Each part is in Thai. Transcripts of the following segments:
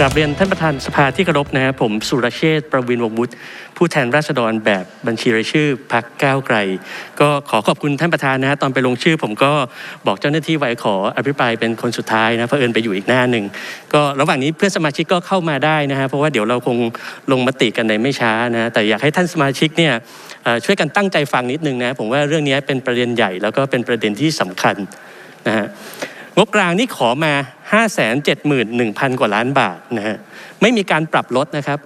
กราบเรียนท่านประธานสภาที่เคารพนะครับผมสุรเชษฐ์ประวินวงศ์วุฒิผู้แทนราษฎรแบบบัญชีรายชื่อพักก้าวไกล ก็ขอขอบคุณท่านประธานนะฮะตอนไปลงชื่อ ผมก็บอกเจ้าหน้าที่ไว้ขออภิปรายเป็นคนสุดท้ายนะเพราะเอิญไปอยู่อีกหน้าหนึ่งก็ระหว่างนี้เพื่อนสมาชิกก็เข้ามาได้นะฮะเพราะว่าเดี๋ยวเราคงลงมติกันในไม่ช้านะแต่อยากให้ท่านสมาชิกเนี่ยช่วยกันตั้งใจฟังนิดนึงนะผมว่าเรื่องนี้เป็นประเด็นใหญ่แล้วก็เป็นประเด็นที่สำคัญนะฮะ งบกลางนี่ขอมา 571,000 กว่าล้านบาทนะฮะไม่มีการปรับลดนะครับ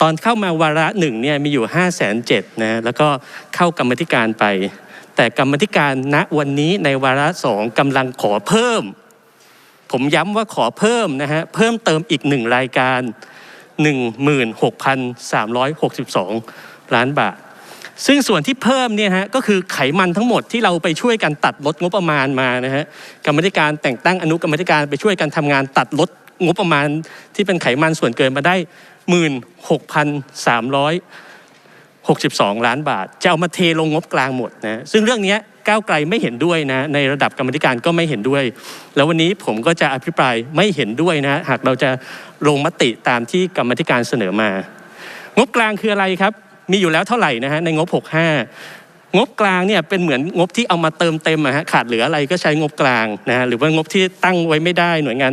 ตอนเข้ามาวาระหนึ่งเนี่ยมีอยู่ 5 7 0 0 0นะแล้วก็เข้ากรรมธิการไป แต่กรรมธิการณวันนี้ในวาระสองกำลังขอเพิ่ม ผมย้ำว่าขอเพิ่มนะฮะเพิ่มเติมอีกหนึ่งรายการ 16,362 ล้านบาท ซึ่งส่วนที่เพิ่มเนี่ยฮะก็คือไขมันทั้งหมดที่เราไปช่วยกันตัดลดงบประมาณมานะฮะกรรมธิการแต่งตั้งอนุกรรมธิการไปช่วยกันทำงานตัดลดงบประมาณที่เป็นไขมันส่วนเกินมาได้ 16,362 ล้านบาท จะเอามาเทลงงบกลางหมดนะซึ่งเรื่องนี้ก้าวไกลไม่เห็นด้วยนะในระดับกรรมธิการก็ไม่เห็นด้วย แล้ววันนี้ผมก็จะอภิปรายไม่เห็นด้วยนะหากเราจะลงมติตามที่กรรมธิการเสนอมา งบกลางคืออะไรครับ มีอยู่แล้วเท่าไหร่นะฮะในงบ 65 งบกลางเนี่ยเป็นเหมือนงบที่เอามาเติมเต็มอะฮะขาดเหลืออะไรก็ใช้งบกลางนะฮะหรือว่างบที่ตั้งไว้ไม่ได้ หน่วยงาน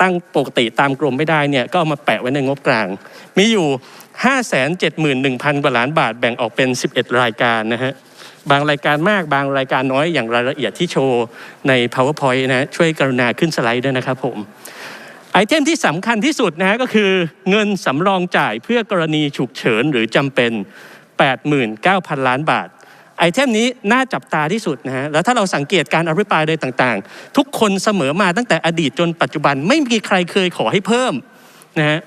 ตั้งปกติตามกรมไม่ได้เนี่ยก็เอามาแปะไว้ในงบกลาง มีอยู่ 571,000 กว่าล้านบาทแบ่งออกเป็น 11 รายการนะฮะบางรายการมากบางรายการน้อยอย่างรายละเอียดที่โชว์ใน powerpoint นะฮะช่วยกรุณาขึ้นสไลด์ด้วยนะครับผม ไอเทมที่สำคัญที่สุดนะฮะก็คือเงินสำรองจ่ายเพื่อกรณีฉุกเฉินหรือจำเป็น 89,000 ล้านบาท ไอเทมนี้น่าจับตาที่สุดนะฮะแล้วถ้าเราสังเกตการอภิปรายใดต่างๆ ทุกคนเสมอมาตั้งแต่อดีตจนปัจจุบันไม่มีใครเคยขอให้เพิ่มนะฮะ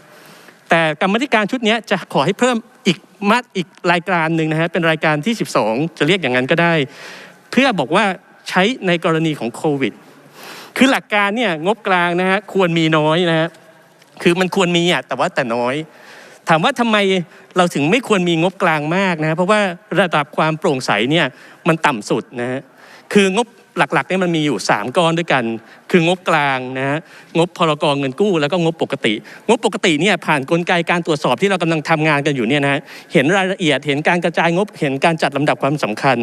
แต่กรรมธิการชุดนี้จะขอให้เพิ่มอีกมาอีกรายการหนึ่งนะฮะเป็นรายการที่ 12 จะเรียกอย่างนั้นก็ได้ เพื่อบอกว่าใช้ในกรณีของโควิด คือหลักการเนี่ยงบกลางนะฮะควรมีน้อยนะฮะคือมันควรมีอะแต่ว่าแต่น้อย ถามว่าทำไมเราถึงไม่ควรมีงบกลางมากนะเพราะว่าระดับความโปร่งใสเนี่ยมันต่ำสุดนะฮะคืองบหลักๆเนี่ยมันมีอยู่ 3 ก้อนด้วยกัน คืองบกลางนะฮะงบพรกเงินกู้แล้วก็งบปกติ งบปกติเนี่ยผ่านกลไกการตรวจสอบที่เรากำลังทำงานกันอยู่เนี่ยนะฮะเห็นรายละเอียดเห็นการกระจายงบเห็นการจัดลำดับความสำคัญ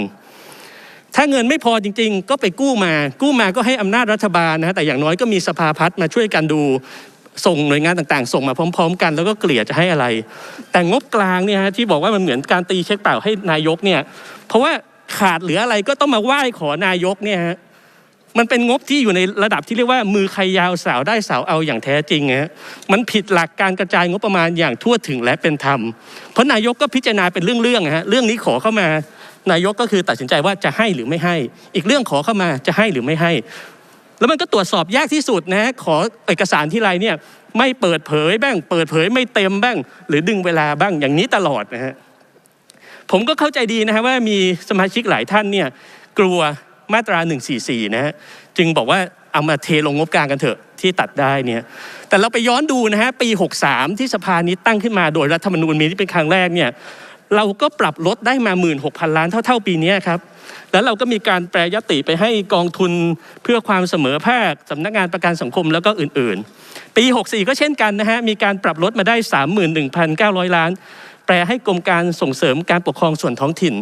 ถ้าเงินไม่พอจริง ๆ ก็ไปกู้มา กู้มาก็ให้อำนาจรัฐบาลนะฮะแต่อย่างน้อยก็มีสภาพัฒน์มาช่วยกันดูส่งหน่วยงานต่างๆ ส่งมาพร้อม ๆ กันแล้วก็เกลี่ยจะให้อะไร แต่งบกลางเนี่ยฮะที่บอกว่ามันเหมือนการตีเช็คเปล่าให้นายกเนี่ยเพราะว่าขาดเหลืออะไรก็ต้องมาไหว้ขอนายกเนี่ยฮะมันเป็นงบที่อยู่ในระดับที่เรียกว่ามือใครยาวสาวได้สาวเอาอย่างแท้จริงฮะมันผิดหลักการกระจายงบประมาณอย่างทั่วถึงและเป็นธรรมเพราะนายกก็พิจารณาเป็นเรื่องๆฮะเรื่องนี้ขอเข้ามา นายกก็คือตัดสินใจว่าจะให้หรือไม่ให้ อีกเรื่องขอเข้ามาจะให้หรือไม่ให้ แล้วมันก็ตรวจสอบยากที่สุดนะขอเอกสารที่ไรเนี่ยไม่เปิดเผยบ้างเปิดเผยไม่เต็มบ้าง หรือดึงเวลาบ้างอย่างนี้ตลอดนะฮะผมก็เข้าใจดีนะฮะว่ามีสมาชิกหลายท่านเนี่ยกลัวมาตรา 144 นะฮะจึงบอกว่าเอามาเทลงงบกลางกันเถอะที่ตัดได้เนี่ยแต่เราไปย้อนดูนะฮะปี 63 ที่สภานี้ตั้งขึ้นมาโดยรัฐธรรมนูญมีที่เป็นครั้งแรกเนี่ย เราก็ปรับลดได้มา 16,000 ล้านเท่า ๆ ปีนี้ครับ แล้วเราก็มีการแปรยติไปให้กองทุนเพื่อความเสมอภาคสำนักงานประกันสังคมแล้วก็อื่นๆ ปี 64 ก็เช่นกันนะฮะ มีการปรับลดมาได้ 31,900 ล้าน แปลให้กรมการส่งเสริมการปกครองส่วนท้องถิ่น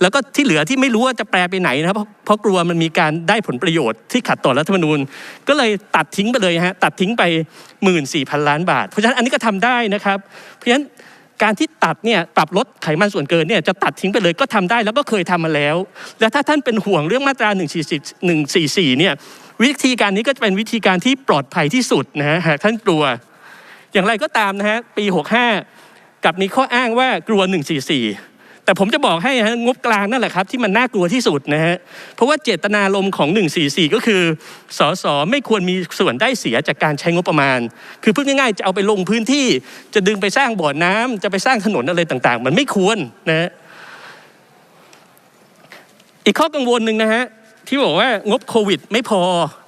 แล้วก็ที่เหลือที่ไม่รู้ว่าจะแปลไปไหนนะครับ เพราะกลัวมันมีการได้ผลประโยชน์ที่ขัดต่อรัฐธรรมนูญ ก็เลยตัดทิ้งไปเลยฮะ ตัดทิ้งไป 14,000 ล้านบาท เพราะฉะนั้นอันนี้ก็ทำได้นะครับ เพราะฉะนั้น การที่ตัดเนี่ยปรับลดไขมันส่วนเกินเนี่ยจะตัดทิ้งไปเลยก็ทำได้แล้วก็เคยทำมาแล้ว แล้วถ้าท่านเป็นห่วงเรื่องมาตรา 144เนี่ยวิธีการนี้ก็จะเป็นวิธีการที่ปลอดภัยที่สุดนะฮะหากท่านกลัว อย่างไรก็ตามนะฮะปี 65 กับมีข้ออ้างว่ากลัว 144 แต่ผมจะบอกให้ฮะงบกลางนั่นแหละครับที่มันน่ากลัวที่สุดนะฮะเพราะว่าเจตนารมณ์ของ 144 ก็คือสสไม่ควรมีส่วนได้เสียจากการใช้งบประมาณ คือพูดง่ายๆจะเอาไปลงพื้นที่ จะดึงไปสร้างบ่อน้ำจะไปสร้างถนนอะไรต่างๆ มันไม่ควรนะฮะอีกข้อกังวลหนึ่งนะฮะที่บอกว่างบโควิด ไม่พอ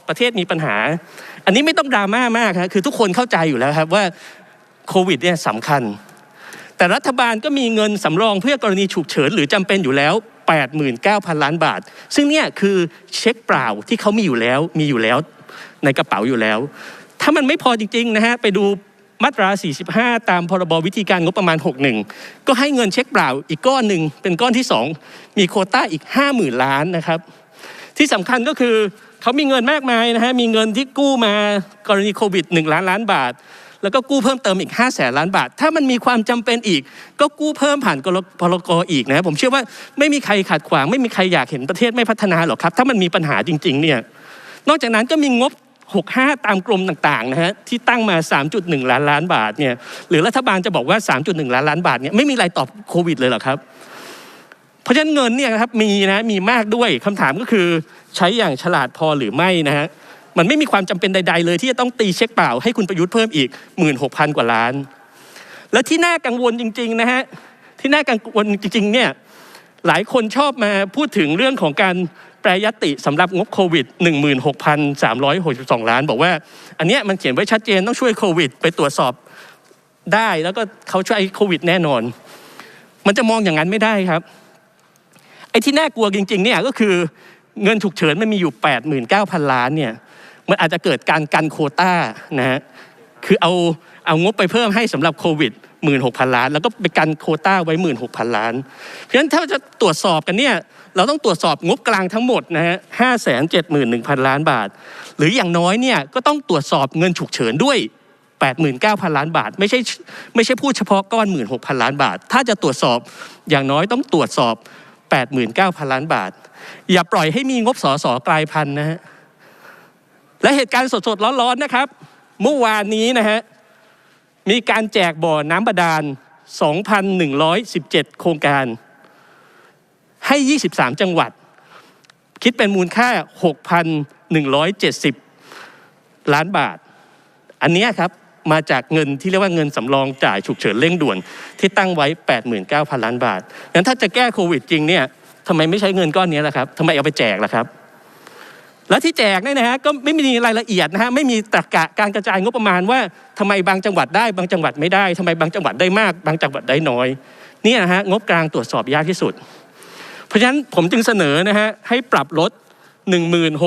ประเทศมีปัญหา อันนี้ไม่ต้องดราม่ามากครคือทุกคนเข้าใจอยู่แล้วครับว่าโควิดเนี่ยสำคัญ แต่รัฐบาลก็มีเงินสำรองเพื่อกรณีฉุกเฉินหรือจำเป็นอยู่แล้ว 89,000 ล้านบาท ซึ่งเนี่ยคือเช็คเปล่าที่เขามีอยู่แล้วมีอยู่แล้วในกระเป๋าอยู่แล้ว ถ้ามันไม่พอจริงๆนะฮะไปดูมาตรา 45 ตามพรบวิธีการงบประมาณ 61 ก็ให้เงินเช็คเปล่าอีกก้อนหนึ่งเป็นก้อนที่ 2 มีโคต้าอีก 50,000 ล้านนะครับ ที่สำคัญก็คือเขามีเงินมากมายนะฮะมีเงินที่กู้มากรณีโควิด 1 ล้านล้านบาท แล้วก็กู้เพิ่มเติมอีก5แสนล้านบาท ถ้ามันมีความจำเป็นอีก ก็กู้เพิ่มผ่านกรพลกอีกนะผมเชื่อว่าไม่มีใครขัดขวาง ไม่มีใครอยากเห็นประเทศไม่พัฒนาหรอกครับ ถ้ามันมีปัญหาจริงๆเนี่ยนอกจากนั้นก็มีงบ 65 ตามกรมต่างๆนะฮะที่ตั้งมา 3.1 ล้านล้านบาทเนี่ยหรือรัฐบาลจะบอกว่า 3.1 ล้านล้านบาทเนี่ยไม่มีอะไรตอบโควิดเลยหรอครับเพราะฉะนั้นเงินเนี่ยนะครับมีนะมีมากด้วยคำถามก็คือใช้อย่างฉลาดพอหรือไม่นะฮะ มันไม่มีความจำเป็นใด ๆ เลยที่จะต้องตีเช็คเปล่าให้คุณประยุทธ์เพิ่มอีก 16,000 กว่าล้าน แล้วที่น่ากังวลจริงๆนะฮะที่น่ากังวลจริงๆเนี่ยหลายคนชอบมาพูดถึงเรื่องของการแปรยติสำหรับงบโควิด 16,362 ล้าน บอกว่า อันเนี้ยมันเขียนไว้ชัดเจนต้องช่วยโควิด ไปตรวจสอบได้แล้วก็เขาช่วยโควิดแน่นอน มันจะมองอย่างนั้นไม่ได้ครับ ไอ้ที่น่ากลัวจริงๆเนี่ยก็คือเงินฉุกเฉินมันมีอยู่ 89,000 ล้านเนี่ย มันอาจจะเกิดการกันโคต้านะฮะคือเอาเอางบไปเพิ่มให้สำหรับโควิด16,000 ล้าน แล้วก็ไปกันโคต้าไว้ 16,000 ล้าน เพราะฉะนั้นถ้าจะตรวจสอบกันเนี่ยเราต้องตรวจสอบงบกลางทั้งหมดนะฮะ571,000ล้านบาท หรืออย่างน้อยเนี่ยก็ต้องตรวจสอบเงินฉุกเฉินด้วย 89,000 ล้านบาท ไม่ใช่ไม่ใช่พูดเฉพาะก้อน 16,000 ล้านบาท ถ้าจะตรวจสอบอย่างน้อยต้องตรวจสอบ 89,000 ล้านบาท อย่าปล่อยให้มีงบสอสอกลายพันธุ์นะฮะ และเหตุการณ์สดๆร้อนๆนะครับ เมื่อวานนี้นะฮะมีการแจกบ่อน้ำบาดาล 2,117 โครงการ ให้ 23 จังหวัด คิดเป็นมูลค่า 6,170 ล้านบาท อันนี้ครับมาจากเงินที่เรียกว่าเงินสำรองจ่ายฉุกเฉินเร่งด่วน ที่ตั้งไว้ 89,000 ล้านบาท งั้นถ้าจะแก้โควิดจริงเนี่ยทำไมไม่ใช้เงินก้อนนี้ล่ะครับทำไมเอาไปแจกล่ะครับ แล้วที่แจกเนี่ยนะฮะก็ไม่มีรายละเอียดนะฮะไม่มีตรรกะการกระจายงบประมาณว่าทำไมบางจังหวัดได้บางจังหวัดไม่ได้ทำไมบางจังหวัดได้มาก บางจังหวัดได้น้อยเนี่ยนะฮะงบกลางตรวจสอบยากที่สุด เพราะฉะนั้นผมจึงเสนอนะฮะให้ปรับลด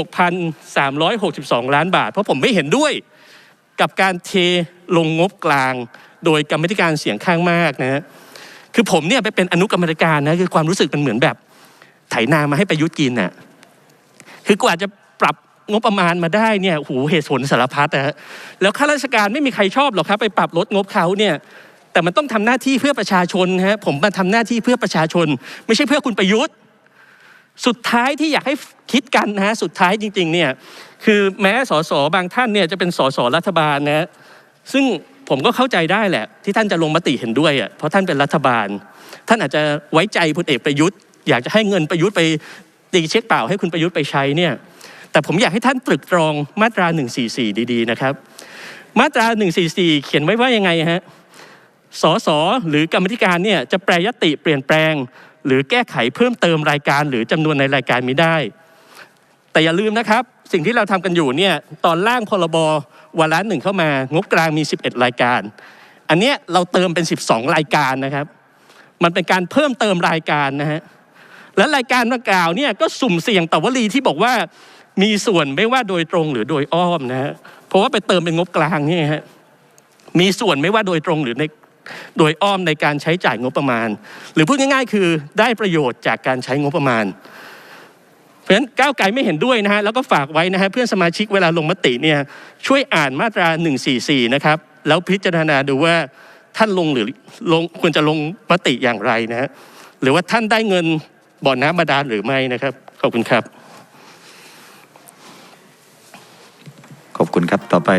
16,362 ล้านบาท เพราะผมไม่เห็นด้วยกับการเทลงงบกลาง โดยกรรมธิการเสียงข้างมากนะฮะคือผมเนี่ยไปเป็นอนุกรรมธิการนะคือความรู้สึกมันเหมือนแบบ ไถนามาให้ประยุทธ์กินน่ะคือกว่าจะ งบประมาณมาได้เนี่ยโอ้โหเหตุผลสารพัดนะฮะแล้วข้าราชการไม่มีใครชอบหรอกครับ ไปปรับลดงบเขาเนี่ยแต่มันต้องทำหน้าที่เพื่อประชาชนนะฮะผมมาทำหน้าที่เพื่อประชาชน ไม่ใช่เพื่อคุณประยุทธ์ สุดท้ายที่อยากให้คิดกันนะฮะสุดท้ายจริงๆเนี่ยคือแม้สสบางท่านเนี่ยจะเป็นสสรัฐบาลนะฮะซึ่งผมก็เข้าใจได้แหละ ที่ท่านจะลงมติเห็นด้วยอะเพราะท่านเป็นรัฐบาล ท่านอาจจะไว้ใจพลเอกประยุทธ์ อยากจะให้เงินประยุทธ์ไปตีเช็คเปล่าให้คุณประยุทธ์ไปใช้เนี่ย แต่ผมอยากให้ท่านตรึกตรองมาตรา 144 ดีๆนะครับ มาตรา 144 เขียนไว้ว่ายังไงฮะสสหรือกรรมธิการเนี่ยจะแปรยติเปลี่ยนแปลง หรือแก้ไขเพิ่มเติมรายการหรือจำนวนในรายการไม่ได้ แต่อย่าลืมนะครับ สิ่งที่เราทำกันอยู่เนี่ยตอนล่างพรบวาระหนึ่งเข้ามางบกลางมี 11 รายการ อันเนี้ยเราเติมเป็น 12 รายการนะครับ มันเป็นการเพิ่มเติมรายการนะฮะและรายการดังกล่าวเนี่ยก็สุ่มเสี่ยงต่อวลีที่บอกว่า มีส่วนไม่ว่าโดยตรงหรือโดยอ้อมนะฮะเพราะว่าไปเติมเป็นงบกลางนี่ฮะมีส่วนไม่ว่าโดยตรงหรือในโดยอ้อมในการใช้จ่ายงบประมาณ หรือพูดง่าย ๆ คือได้ประโยชน์จากการใช้งบประมาณ เพราะฉะนั้นก้าวไกลไม่เห็นด้วยนะฮะแล้วก็ฝากไว้นะฮะเพื่อนสมาชิกเวลาลงมติเนี่ยช่วยอ่านมาตรา 144 นะครับ แล้วพิจารณาดูว่าท่านลงหรือลงควรจะลงมติอย่างไรนะฮะหรือว่าท่านได้เงินบ่อน้ำบาดาลหรือไม่นะครับขอบคุณครับ ขอบคุณครับต่อไป